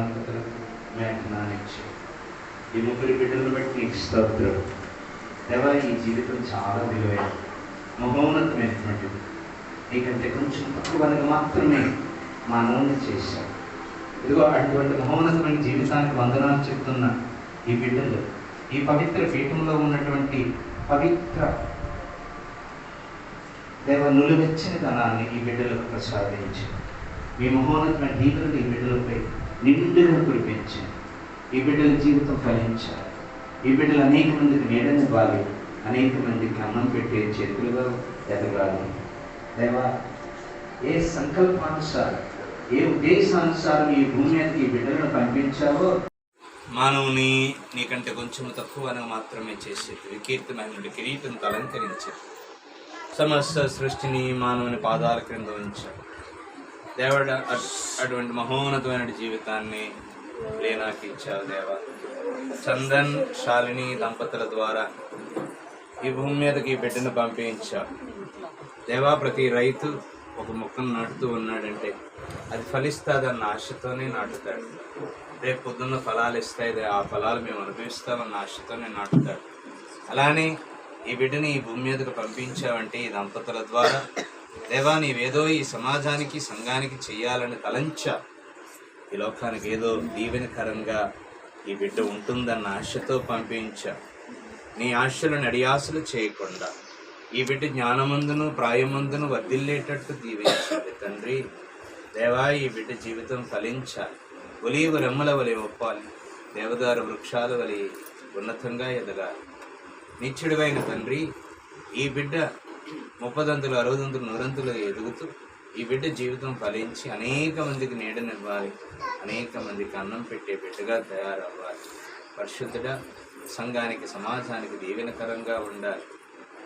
ప్రధానతలు మేఘనానిచ్చి ఈ ముగ్గురు బిడ్డలను బట్టి నీకు స్తోత్రం. దేవా ఈ జీవితం చాలా విలువైన మహోన్నతమైనటువంటిది. నీకంటే కొంచెం తక్కువగా మాత్రమే మా మానవుని చేశాడు ఇదిగో అటువంటి మహోన్నతమైన జీవితానికి వందనాలు చెప్తున్న ఈ బిడ్డలు ఈ పవిత్ర పీఠంలో ఉన్నటువంటి పవిత్ర దేవ నులివెచ్చని ధనాన్ని ఈ బిడ్డలకు ప్రసాదించి. మీ మహోన్నతమైన దీపులను ఈ బిడ్డలపై నిండుగా కురిపించి ఈ బిడ్డల జీవితం ఫలించాలి ఈ బిడ్డలు అనేక మందికి నీడనివ్వాలి అనేక మందికి అన్నం పెట్టే చేతులుగా ఎదగాలి. దేవా ఏ సంకల్పానుసారం ఏ ఉద్దేశానుసారం ఈ భూమి మీదకి ఈ బిడ్డలను పంపించావో? మానవుని నీకంటే కొంచెం తక్కువ మాత్రమే చేసేది వికీర్తమైన కిరీటం అలంకరించారు. సమస్త సృష్టిని మానవుని పాదాల క్రింద ఉంచారు. దేవుడు అటువంటి మహోన్నతమైన జీవితాన్ని లీనాకి ఇచ్చావు దేవా. చందన్ శాలిని దంపతుల ద్వారా ఈ భూమి మీదకి ఈ బిడ్డను పంపించావు. దేవా ప్రతి రైతు ఒక మొక్కను నాటుతూ ఉన్నాడంటే అది ఫలిస్తుందన్న ఆశతోనే నాటుతాడు. రేపు పొద్దున్న ఫలాలు ఇస్తాయి ఆ ఫలాలు మేము అనుభవిస్తామన్న ఆశతోనే నాటుతాడు. అలానే ఈ బిడ్డని ఈ భూమి మీదకు పంపించావంటే ఈ దంపతుల ద్వారా దేవా నీవేదో ఈ సమాజానికి సంఘానికి చెయ్యాలని తలంచ ఈ లోకానికి ఏదో దీవెనకరంగా ఈ బిడ్డ ఉంటుందన్న ఆశతో పంపించ. నీ ఆశలను అడియాసలు చేయకుండా ఈ బిడ్డ జ్ఞానమందును ప్రాయమందును వర్దిల్లేటట్టు దీవించాలి తండ్రి. దేవా ఈ బిడ్డ జీవితం ఫలించాలి ఒలీవు రెమ్మల వలె ఒప్పాలి. దేవదారు వృక్షాల వలె ఉన్నతంగా ఎదగాలి. నిత్యుడివైన తండ్రి ఈ బిడ్డ ముప్పదంతులు అరవదంతులు నూరంతులు ఎదుగుతూ ఈ బిడ్డ జీవితం ఫలించి అనేక మందికి నీడనివ్వాలి అనేక మందికి అన్నం పెట్టే బిడ్డగా తయారవ్వాలి. పరిశుద్ధుడా సంఘానికి సమాజానికి దీవెనకరంగా ఉండాలి.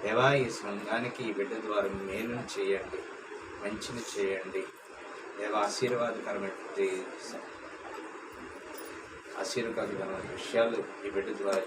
దేవా ఈ సంఘానికి ఈ బిడ్డ ద్వారా మేలును చేయండి. మంచిని చేయండి. దేవ ఆశీర్వాదకరమైన ఆశీర్వాదకరమైన విషయాలు ఈ బిడ్డ ద్వారా